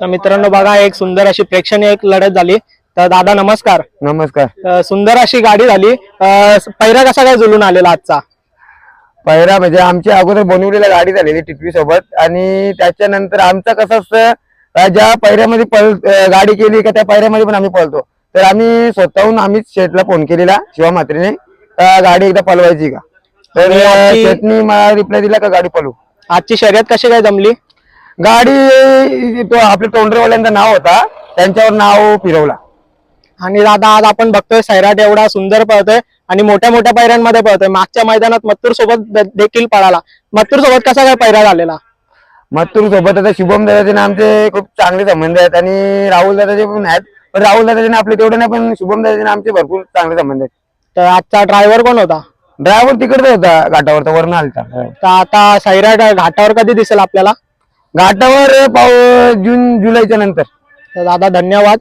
तर मित्रांनो बघा एक सुंदर अशी प्रेक्षणीय एक लढत झाली. तर दादा नमस्कार. नमस्कार. अं, सुंदर अशी गाडी झाली. अं, पहिरा कसा काय जुलून आलेला आजचा? पहिला म्हणजे आमची अगोदर बनवलेली गाडी झालेली टिटवी सोबत. आणि त्याच्यानंतर आमचं कसं असतं अं, ज्या पहिऱ्यामध्ये पळ अं, गाडी केली का त्या पहिऱ्यामध्ये पण आम्ही पळतो. तर आम्ही स्वतःहून आम्हीच शेटला फोन केलेला शिवा म्हात्रेने का गाडी एकदा पळवायची का? तर आणि अं, आजची- शेटनी मला रिप्लाय दिला का गाडी पळू आजची शर्यत कशी काय जमली? गाडी तो आपल्या तोंडरेवाल्यांचं नाव होता. त्यांच्यावर नाव फिरवला. आणि दादा आज आपण बघतोय सैराट एवढा सुंदर पळतोय आणि मोठ्या मोठ्या पैऱ्यांमध्ये पळतोय. मागच्या मैदानात मत्तूर सोबत देखील पळाला. मत्तूर सोबत कसा काय पैरा झालेला? मत्तूर सोबत आता शुभम दादाचे आमचे खूप चांगले संबंध आहेत आणि राहुल दादाचे पण आहेत. पण राहुल दादाचे आपले तेवढे नाही पण शुभम दादाचे आमचे भरपूर चांगले संबंध आहेत. तर आजचा ड्रायव्हर कोण होता? ड्रायव्हर तिकडचा होता घाटावरचा वरून आलता. तर आता सैराट घाटावर कधी दिसेल आपल्याला? घाटावर पाव जून जुलैच्या नंतर. तर दादा धन्यवाद.